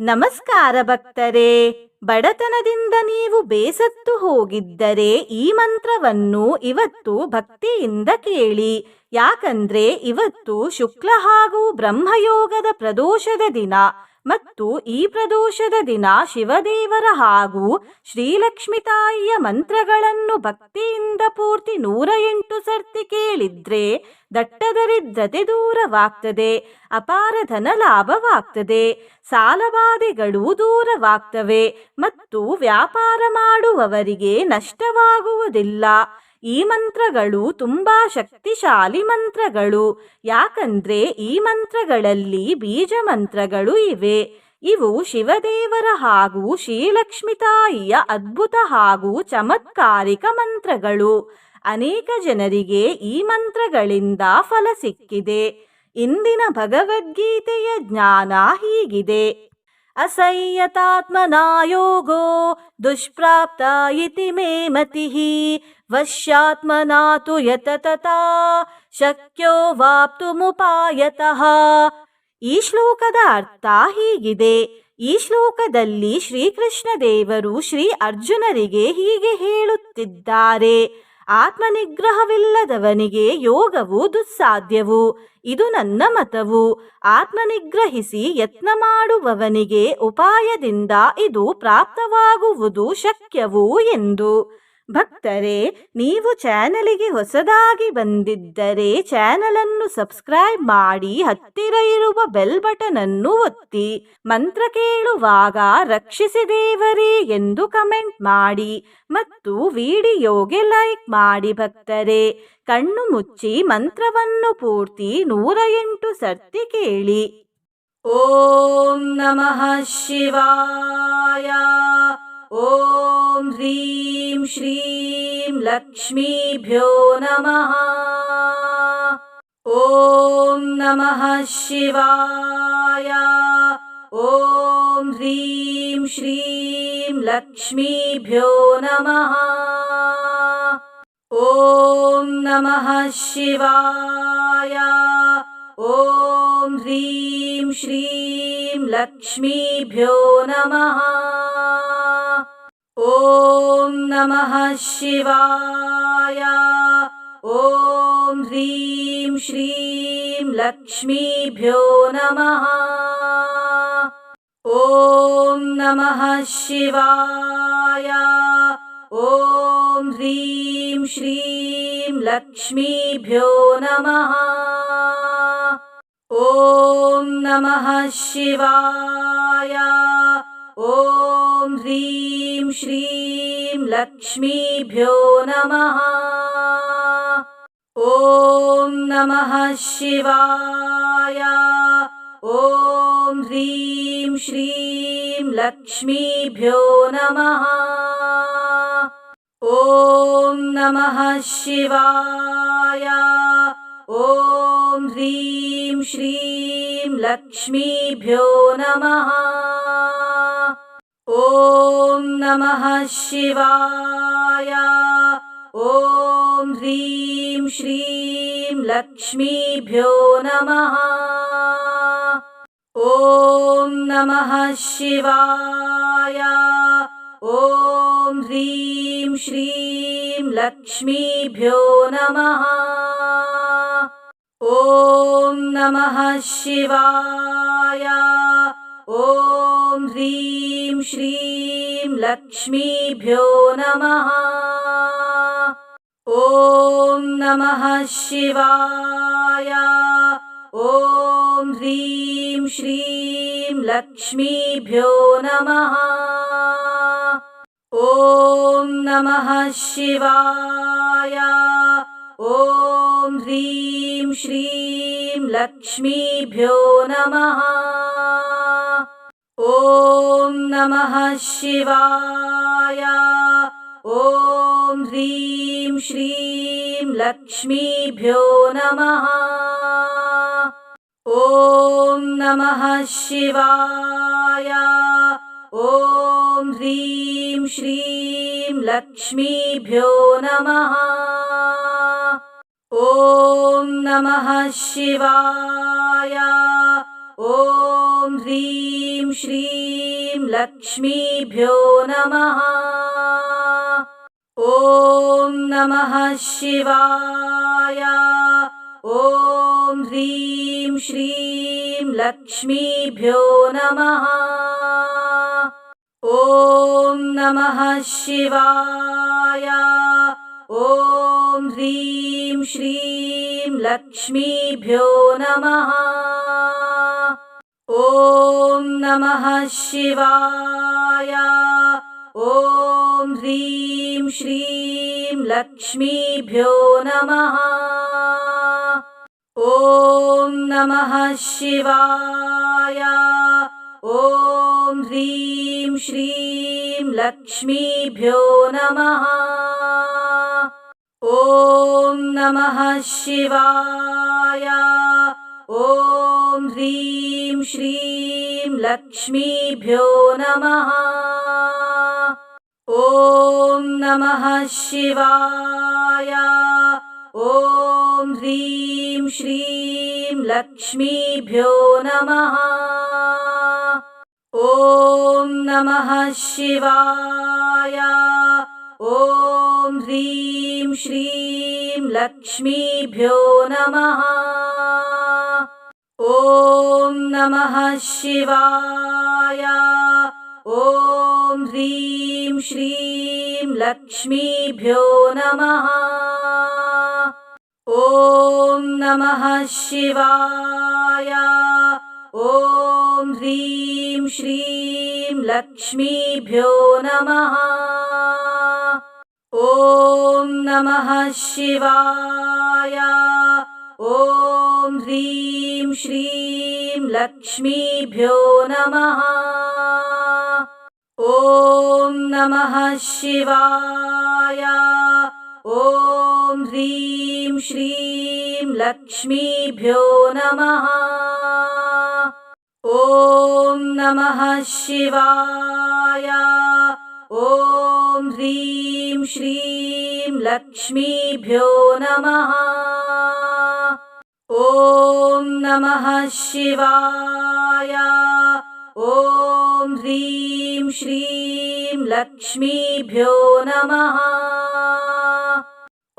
ನಮಸ್ಕಾರ ಭಕ್ತರೇ. ಬಡತನದಿಂದ ನೀವು ಬೇಸತ್ತು ಹೋಗಿದ್ದರೆ ಈ ಮಂತ್ರವನ್ನು ಇವತ್ತು ಭಕ್ತಿಯಿಂದ ಕೇಳಿ. ಯಾಕಂದ್ರೆ ಇವತ್ತು ಶುಕ್ಲ ಹಾಗೂ ಬ್ರಹ್ಮಯೋಗದ ಪ್ರದೋಷದ ದಿನ. ಮತ್ತು ಈ ಪ್ರದೋಷದ ದಿನ ಶಿವದೇವರ ಹಾಗೂ ಶ್ರೀಲಕ್ಷ್ಮಿತಾಯಿಯ ಮಂತ್ರಗಳನ್ನು ಭಕ್ತಿಯಿಂದ ಪೂರ್ತಿ ನೂರ ಎಂಟು ಸರ್ತಿ ಕೇಳಿದ್ರೆ ದಟ್ಟದರಿದ್ರತೆ ದೂರವಾಗ್ತದೆ, ಅಪಾರ ಧನ ಲಾಭವಾಗ್ತದೆ ಸಾಲಬಾಧೆಗಳು ದೂರವಾಗ್ತವೆ ಮತ್ತು ವ್ಯಾಪಾರ ಮಾಡುವವರಿಗೆ ನಷ್ಟವಾಗುವುದಿಲ್ಲ. ಈ ಮಂತ್ರಗಳು ತುಂಬಾ ಶಕ್ತಿಶಾಲಿ ಮಂತ್ರಗಳು. ಯಾಕಂದ್ರೆ ಈ ಮಂತ್ರಗಳಲ್ಲಿ ಬೀಜ ಮಂತ್ರಗಳು ಇವೆ. ಇವು ಶಿವದೇವರ ಹಾಗೂ ಶ್ರೀಲಕ್ಷ್ಮಿ ತಾಯಿಯ ಅದ್ಭುತ ಹಾಗೂ ಚಮತ್ಕಾರಿಕ ಮಂತ್ರಗಳು. ಅನೇಕ ಜನರಿಗೆ ಈ ಮಂತ್ರಗಳಿಂದ ಫಲ ಸಿಕ್ಕಿದೆ. ಇಂದಿನ ಭಗವದ್ಗೀತೆಯ ಜ್ಞಾನ ಹೀಗಿದೆ. असंयतात्मना योगो दुष्प्राप्त इति मे मतिः वश्यात्मना तु यततता ಶಕ್ಯೋ ವಾಪ್ತುಮುಪಾಯತಃ ಈ ಶ್ಲೋಕದ ಅರ್ಥ ಹೀಗಿದೆ ಈ ಶ್ಲೋಕದಲ್ಲಿ ಶ್ರೀಕೃಷ್ಣ ದೇವರು ಶ್ರೀ ಅರ್ಜುನರಿಗೆ ಹೀಗೆ ಹೇಳುತ್ತಿದ್ದಾರೆ ಆತ್ಮನಿಗ್ರಹವಿಲ್ಲದವನಿಗೆ ಯೋಗವು ದುಸ್ಸಾಧ್ಯವು. ಇದು ನನ್ನ ಮತವು. ಆತ್ಮನಿಗ್ರಹಿಸಿ ಯತ್ನ ಮಾಡುವವನಿಗೆ ಉಪಾಯದಿಂದ ಇದು ಪ್ರಾಪ್ತವಾಗುವುದು ಶಕ್ಯವು ಎಂದು. ಭಕ್ತರೇ, ನೀವು ಚಾನಲಿಗೆ ಹೊಸದಾಗಿ ಬಂದಿದ್ದರೆ ಚಾನಲನ್ನು ಸಬ್ಸ್ಕ್ರೈಬ್ ಮಾಡಿ, ಹತ್ತಿರ ಇರುವ ಬೆಲ್ ಬಟನ್ ಅನ್ನು ಒತ್ತಿ, ಮಂತ್ರ ಕೇಳುವಾಗ ರಕ್ಷಿಸಿ ದೇವರೇ ಎಂದು ಕಮೆಂಟ್ ಮಾಡಿ ಮತ್ತು ವಿಡಿಯೋಗೆ ಲೈಕ್ ಮಾಡಿ ಭಕ್ತರೇ. ಕಣ್ಣು ಮುಚ್ಚಿ ಮಂತ್ರವನ್ನು ಪೂರ್ತಿ ನೂರ ಎಂಟು ಸರ್ತಿ ಕೇಳಿ. ಓಂ ನಮಃ ಶಿವಾಯ. ॐ ह्रीं श्रीं लक्ष्मीभ्यो नमः। ॐ नमः शिवाय। ॐ ह्रीं श्रीं लक्ष्मीभ्यो नमः। ॐ नमः शिवाय। ॐ ह्रीं श्रीं लक्ष्मीभ्यो नमः। ॐ नमः शिवाय। ॐ ह्रीं श्रीं लक्ष्मीभ्यो नमः। ॐ नमः शिवाय। ॐ ह्रीं श्रीं लक्ष्मीभ्यो नमः ॐ नमः शिवाय ॐ ह्रीं श्रीं लक्ष्मीभ्यो नमः ॐ नमः शिवाय ॐ ह्रीं श्रीं लक्ष्मीभ्यो नमः ॐ नमः शिवाय ॐ ह्रीं श्रीं लक्ष्मीभ्यो नमः ॐ नमः शिवाय ॐ ह्रीं श्रीं लक्ष्मीभ्यो नमः ॐ नमः शिवाय। ॐ ह्रीं श्रीं लक्ष्मीभ्यो नमः। ॐ नमः शिवाय। ॐ ह्रीं श्रीं लक्ष्मीभ्यो नमः। ॐ नमः शिवाय। ॐ ह्रीं श्रीं लक्ष्मीभ्यो नमः। ॐ नमः शिवाय। ॐ ह्रीं श्रीं लक्ष्मीभ्यो नमः। ॐ नमः शिवाय। ॐ ह्रीं श्रीं लक्ष्मीभ्यो नमः ॐ नमः शिवाय ॐ ह्रीं श्रीं लक्ष्मीभ्यो नमः ॐ नमः शिवाय ॐ ह्रीं श्रीं लक्ष्मीभ्यो नमः नमः शिवाय ॐ ह्रीं श्रीं लक्ष्मीभ्यो नमः ॐ नमः शिवाय ॐ ह्रीं श्रीं लक्ष्मीभ्यो नमः ॐ नमः शिवाय ॐ ह्रीं श्रीं लक्ष्मीभ्यो नमः ॐ नमः शिवाय ॐ ह्रीं श्रीं लक्ष्मीभ्यो नमः ॐ नमः शिवाय ॐ ह्रीं श्रीं लक्ष्मीभ्यो नमः ॐ नमः शिवाय ॐ ह्रीं श्रीं लक्ष्मीभ्यो नमः ॐ नमः शिवाय ॐ ह्रीं श्रीं लक्ष्मीभ्यो नमः ॐ नमः शिवाय ॐ ह्रीं श्रीं लक्ष्मीभ्यो नमः। ॐ नमः शिवाय। ॐ ह्रीं श्रीं लक्ष्मीभ्यो नमः। ॐ नमः शिवाय ॐ ह्रीं श्रीं लक्ष्मीभ्यो नमः। ॐ नमः शिवाय। ॐ ह्रीं श्रीं लक्ष्मीभ्यो नमः। ॐ नमः शिवाय। ॐ ह्रीं श्रीं लक्ष्मीभ्यो नमः। ॐ नमः शिवाय। ॐ ह्रीं श्रीं लक्ष्मीभ्यो नमः।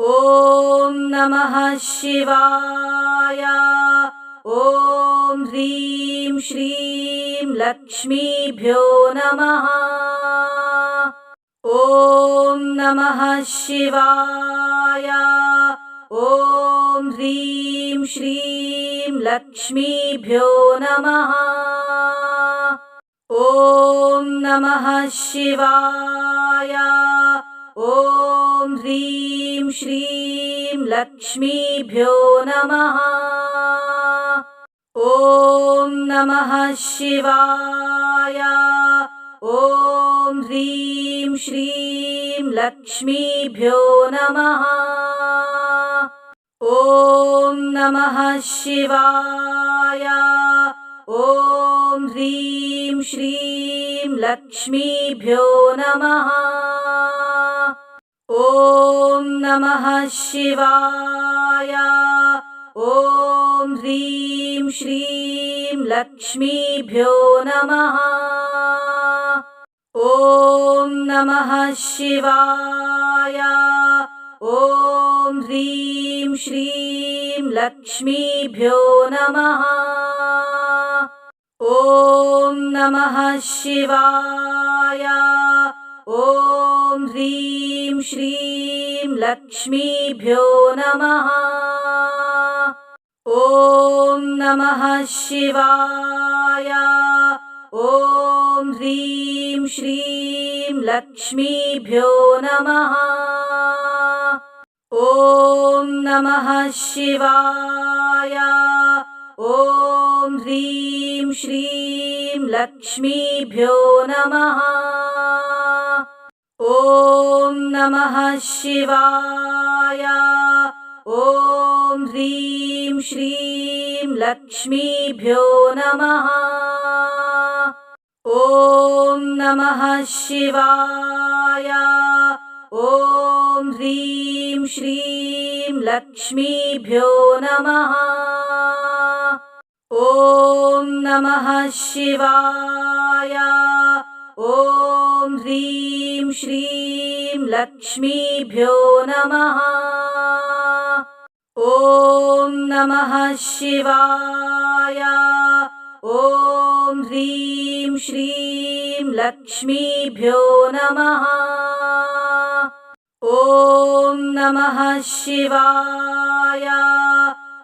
ॐ नमः शिवाय। ॐ ह्रीं श्रीं लक्ष्मीभ्यो नमः। ॐ नमः शिवाय ॐ ह्रीं श्रीं लक्ष्मीभ्यो नमः। ॐ नमः शिवाय। ॐ ह्रीं श्रीं लक्ष्मीभ्यो नमः। ॐ नमः शिवाय ॐ ह्रीं श्रीं लक्ष्मीभ्यो नमः ॐ नमः शिवाय ॐ ह्रीं श्रीं लक्ष्मीभ्यो नमः ॐ नमः शिवाय ॐ ह्रीं श्रीं लक्ष्मीभ्यो नमः ॐ नमः शिवाय ॐ ह्रीं श्रीं लक्ष्मीभ्यो नमः ॐ नमः शिवाय ॐ ह्रीं श्रीं लक्ष्मीभ्यो नमः ॐ नमः शिवाय। ॐ ह्रीं श्रीं लक्ष्मीभ्यो नमः। ॐ नमः शिवाय। ॐ ह्रीं श्रीं लक्ष्मीभ्यो नमः। ॐ नमः शिवाय ॐ ह्रीं श्रीं लक्ष्मीभ्यो नमः ॐ नमः शिवाय ॐ ह्रीं श्रीं लक्ष्मीभ्यो नमः ॐ नमः शिवाय ॐ ह्रीं श्रीं लक्ष्मीभ्यो नमः ॐ नमः शिवाय। ॐ ह्रीं श्रीं लक्ष्मीभ्यो नमः। ॐ नमः शिवाय।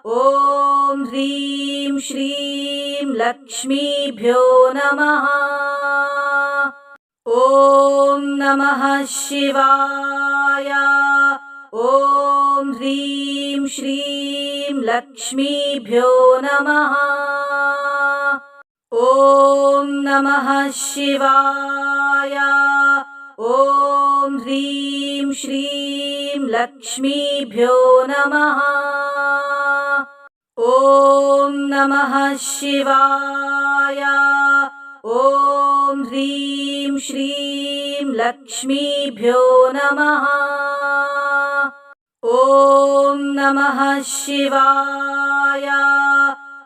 ॐ ह्रीं श्रीं लक्ष्मीभ्यो नमः। ॐ नमः शिवाय ॐ ह्रीं श्रीं लक्ष्मीभ्यो नमः ॐ नमः शिवाय ॐ ह्रीं श्रीं लक्ष्मीभ्यो नमः ॐ नमः शिवाय ॐ ह्रीं श्रीं लक्ष्मीभ्यो नमः ॐ नमः शिवाय।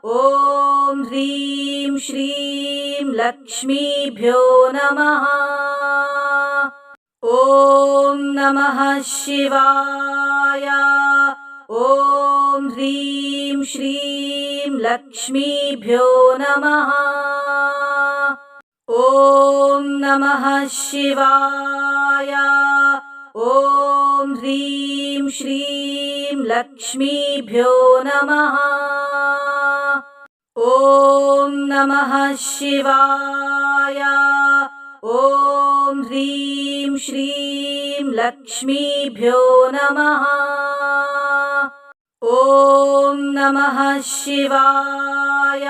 ॐ ह्रीं श्रीं लक्ष्मीभ्यो नमः। ॐ नमः शिवाय। ॐ ह्रीं श्रीं लक्ष्मीभ्यो नमः। ॐ नमः शिवाय। ॐ ह्रीं श्रीं लक्ष्मीभ्यो नमः ॐ नमः शिवाय ॐ ह्रीं श्रीं लक्ष्मीभ्यो नमः ॐ नमः शिवाय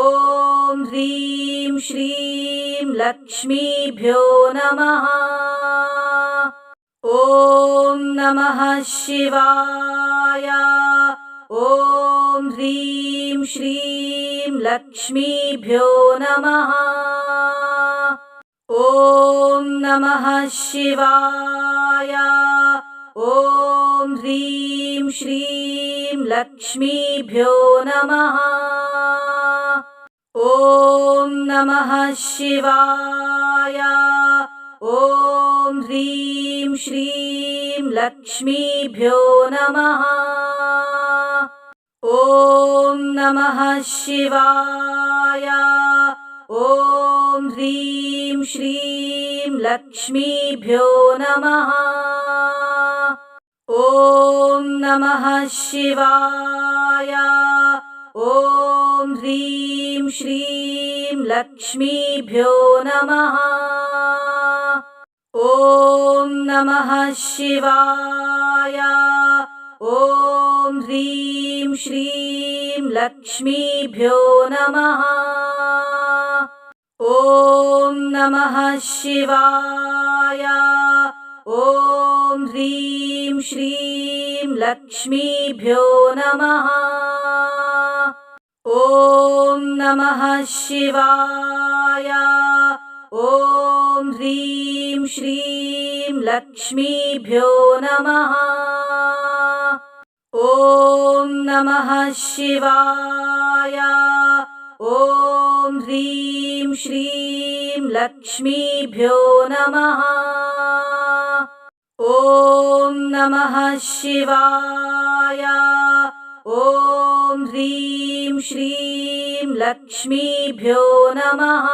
ॐ ह्रीं श्रीं लक्ष्मीभ्यो नमः ॐ नमः शिवाय। ॐ ह्रीं श्रीं लक्ष्मीभ्यो नमः। ॐ नमः शिवाय। ॐ ह्रीं श्रीं लक्ष्मीभ्यो नमः। ॐ नमः शिवाय ॐ ह्रीं श्रीं लक्ष्मीभ्यो नमः ॐ नमः शिवाय ॐ ह्रीं श्रीं लक्ष्मीभ्यो नमः ॐ नमः शिवाय ॐ ह्रीं श्रीं लक्ष्मीभ्यो नमः ॐ नमः शिवाय। ॐ ह्रीं श्रीं लक्ष्मीभ्यो नमः। ॐ नमः शिवाय। ॐ ह्रीं श्रीं लक्ष्मीभ्यो नमः। ॐ नमः शिवाय ॐ ह्रीं श्रीं लक्ष्मीभ्यो नमः ॐ नमः शिवाय ॐ ह्रीं श्रीं लक्ष्मीभ्यो नमः ॐ नमः शिवाय ॐ ह्रीं श्रीं लक्ष्मीभ्यो नमः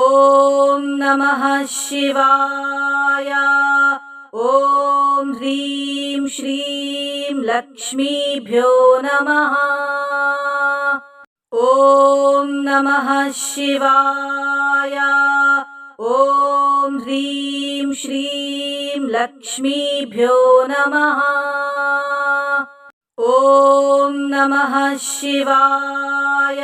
ॐ नमः शिवाय ॐ ह्रीं श्रीं लक्ष्मीभ्यो नमः ॐ नमः शिवाय ॐ ह्रीं श्रीं लक्ष्मीभ्यो नमः ॐ नमः शिवाय।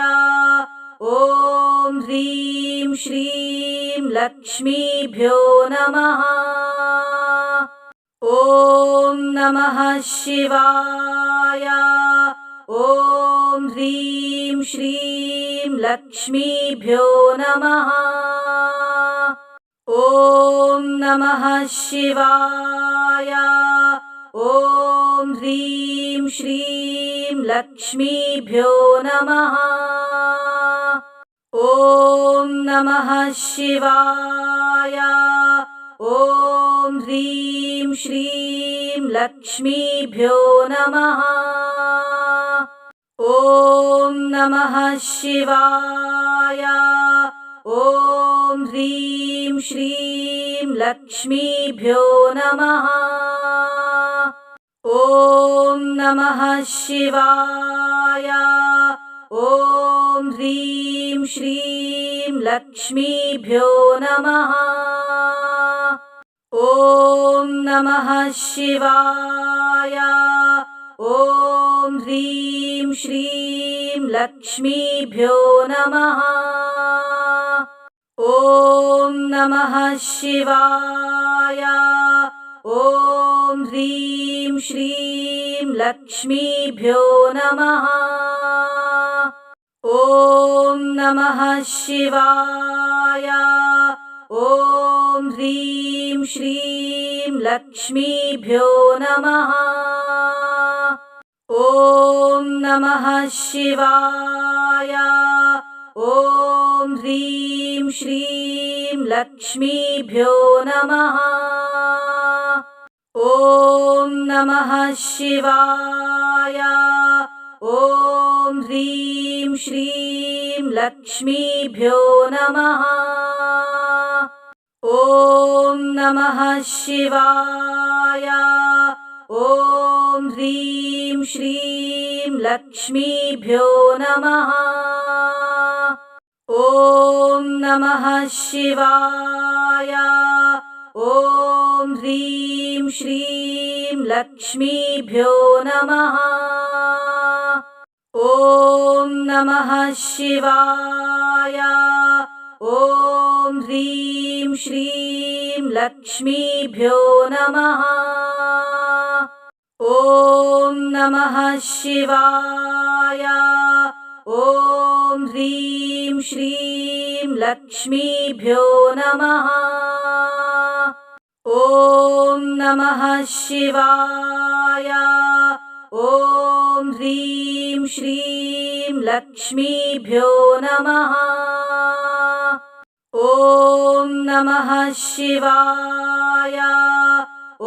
ॐ ह्रीं श्रीं लक्ष्मीभ्यो नमः। ॐ नमः शिवाय। ॐ ह्रीं श्रीं लक्ष्मीभ्यो नमः। ॐ नमः शिवाय। ॐ ह्रीं श्रीं लक्ष्मीभ्यो नमः। ॐ नमः शिवाय। ॐ ह्रीं श्रीं लक्ष्मीभ्यो नमः। ॐ नमः शिवाय ॐ ह्रीं श्रीं लक्ष्मीभ्यो नमः। ॐ नमः शिवाय। ॐ ह्रीं श्रीं लक्ष्मीभ्यो नमः। ॐ नमः शिवाय ॐ ह्रीं श्रीं लक्ष्मीभ्यो नमः। ॐ नमः शिवाय। ॐ ह्रीं श्रीं लक्ष्मीभ्यो नमः। ॐ नमः शिवाय ॐ ह्रीं श्रीं लक्ष्मीभ्यो नमः। ॐ नमः शिवाय। ॐ ह्रीं श्रीं लक्ष्मीभ्यो नमः। ॐ नमः शिवाय ॐ ह्रीं श्रीं लक्ष्मीभ्यो नमः। ॐ नमः शिवाय। ॐ ह्रीं श्रीं लक्ष्मीभ्यो नमः। ॐ नमः शिवाय ॐ ह्रीं श्रीं लक्ष्मीभ्यो नमः। ॐ नमः शिवाय। ॐ ह्रीं श्रीं लक्ष्मीभ्यो नमः। ॐ नमः शिवाय। ॐ ह्रीं श्रीं लक्ष्मीभ्यो नमः। ॐ नमः शिवाय ॐ ह्रीं श्रीं लक्ष्मीभ्यो नमः ॐ नमः शिवाय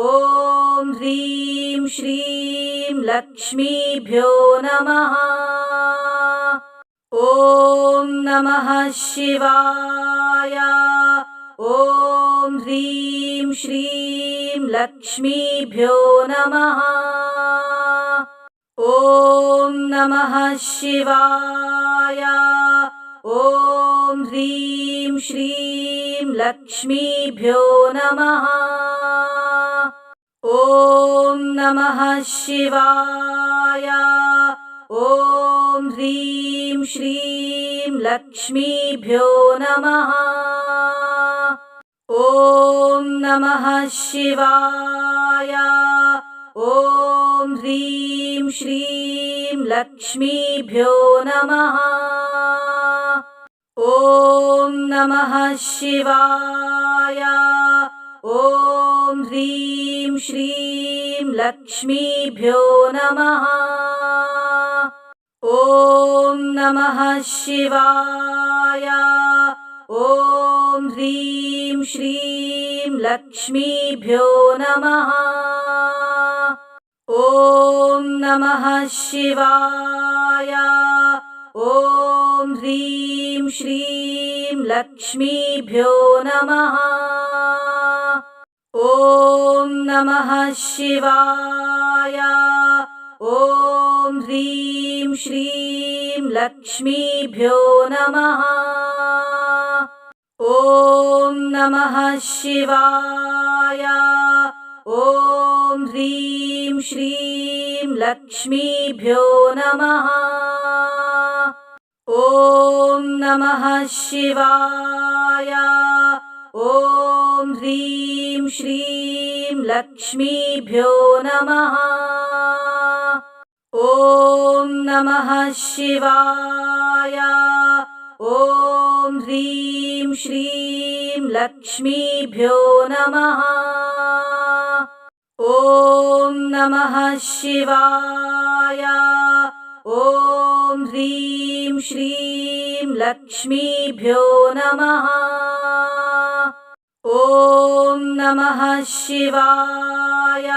ॐ ह्रीं श्रीं लक्ष्मीभ्यो नमः ॐ नमः शिवाय ॐ ह्रीं श्रीं लक्ष्मीभ्यो नमः ॐ नमः शिवाय ॐ ह्रीं श्रीं लक्ष्मीभ्यो नमः ॐ नमः शिवाय ॐ ह्रीं श्रीं लक्ष्मीभ्यो नमः ॐ नमः शिवाय। ॐ ह्रीं श्रीं लक्ष्मीभ्यो नमः। ॐ नमः शिवाय। ॐ ह्रीं श्रीं लक्ष्मीभ्यो नमः। ॐ नमः शिवाय ॐ ह्रीं श्रीं लक्ष्मीभ्यो नमः। ॐ नमः शिवाय। ॐ ह्रीं श्रीं लक्ष्मीभ्यो नमः। ॐ नमः शिवाय ॐ ह्रीं श्रीं लक्ष्मीभ्यो नमः। ॐ नमः शिवाय। ॐ ह्रीं श्रीं लक्ष्मीभ्यो नमः। ॐ नमः शिवाय ॐ ह्रीं श्रीं लक्ष्मीभ्यो नमः। ॐ नमः शिवाय। ॐ ह्रीं श्रीं लक्ष्मीभ्यो नमः। ॐ नमः शिवाय ॐ ह्रीं श्रीं लक्ष्मीभ्यो नमः। ॐ नमः शिवाय।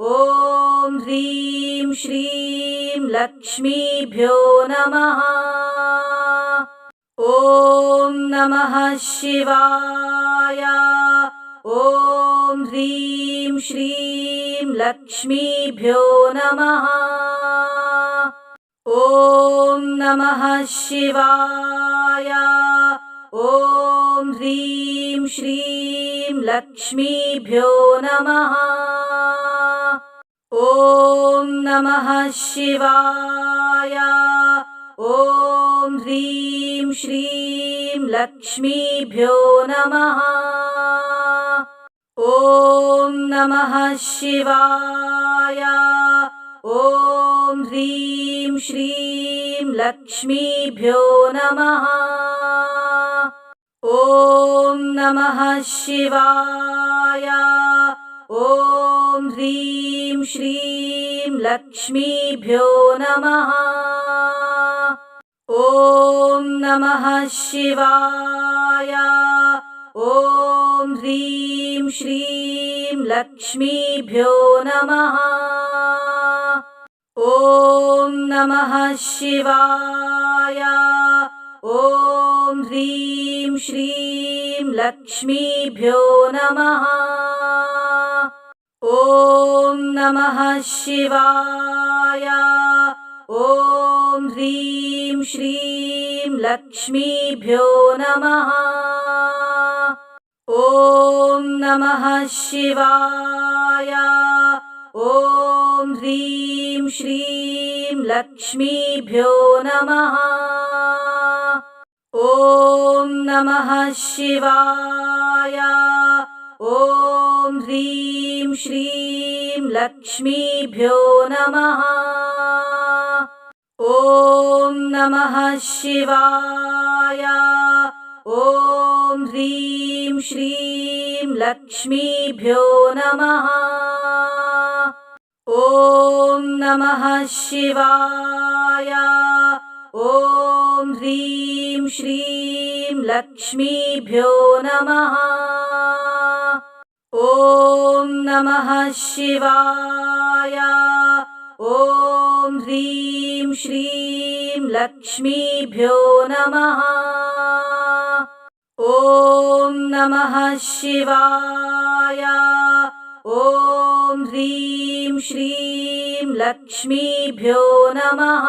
ॐ ह्रीं श्रीं लक्ष्मीभ्यो नमः। ॐ नमः शिवाय ॐ ह्रीं श्रीं लक्ष्मीभ्यो नमः। ॐ नमः शिवाय। ॐ ह्रीं श्रीं लक्ष्मीभ्यो नमः। ॐ नमः शिवाय ॐ ह्रीं श्रीं लक्ष्मीभ्यो नमः। ॐ नमः शिवाय। ॐ ह्रीं श्रीं लक्ष्मीभ्यो नमः। ॐ नमः शिवाय ॐ ह्रीं श्रीं लक्ष्मीभ्यो नमः ॐ नमः शिवाय ॐ ह्रीं श्रीं लक्ष्मीभ्यो नमः ॐ नमः शिवाय ॐ ह्रीं श्रीं लक्ष्मीभ्यो नमः ॐ नमः शिवाय। ॐ ह्रीं श्रीं लक्ष्मीभ्यो नमः। ॐ नमः शिवाय। ॐ ह्रीं श्रीं लक्ष्मीभ्यो नमः। ॐ नमः शिवाय ॐ ह्रीं श्रीं लक्ष्मीभ्यो नमः। ॐ नमः शिवाय। ॐ ह्रीं श्रीं लक्ष्मीभ्यो नमः। ॐ नमः शिवाय ॐ ह्रीं श्रीं लक्ष्मीभ्यो नमः। ॐ नमः शिवाय। ॐ ह्रीं श्रीं लक्ष्मीभ्यो नमः। ॐ नमः शिवाय ॐ ह्रीं श्रीं लक्ष्मीभ्यो नमः।